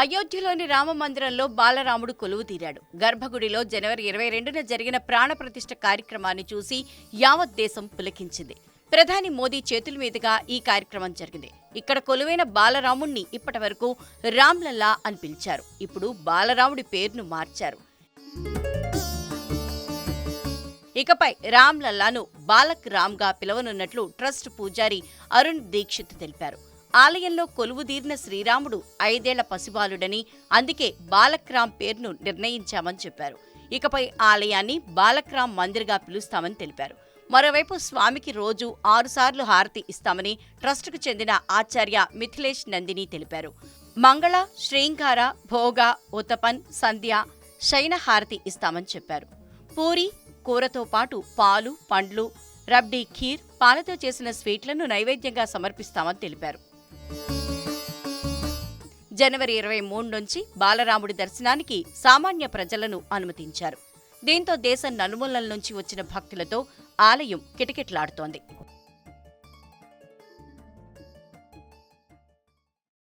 అయోధ్యలోని రామ మందిరంలో బాలరాముడు కొలువు తీరాడు. గర్భగుడిలో జనవరి ఇరవై రెండున జరిగిన ప్రాణప్రతిష్ఠ కార్యక్రమాన్ని చూసి యావత్ దేశం పులకించింది. ప్రధాని మోదీ చేతుల మీదుగా ఈ కార్యక్రమం జరిగింది. ఇక్కడ కొలువైన బాలరాముణ్ణి ఇప్పటి వరకు రామ్లల్లా అని పిలిచారు. ఇప్పుడు బాలరాముడి పేరును మార్చారు. ఇకపై రామ్ లల్లాను బాలక్ రామ్గా పిలవనున్నట్లు ట్రస్ట్ పూజారి అరుణ్ దీక్షిత్ తెలిపారు. ఆలయంలో కొలువుదీరిన శ్రీరాముడు ఐదేళ్ళ పసిబాలుడని అందుకే బాలక్రామ్ పేరును నిర్ణయించామని చెప్పారు. ఇకపై ఆలయాన్ని బాలక్రామ్ మందిర్గా పిలుస్తామని తెలిపారు. మరోవైపు స్వామికి రోజు ఆరుసార్లు హారతి ఇస్తామని ట్రస్టుకు చెందిన ఆచార్య మిథిలేష్ నందిని తెలిపారు. మంగళ శ్రీంకార భోగ ఉతపన్ సంధ్య శయన హారతి ఇస్తామని చెప్పారు. పూరి కూరతో పాటు పాలు పండ్లు రబ్డీ ఖీర్ పాలతో చేసిన స్వీట్లను నైవేద్యంగా సమర్పిస్తామని తెలిపారు. జనవరి ఇరవై మూడు నుంచి బాలరాముడి దర్శనానికి సామాన్య ప్రజలను అనుమతించారు. దీంతో దేశం నలుమూలల నుంచి వచ్చిన భక్తులతో ఆలయం కిటకిటలాడుతోంది.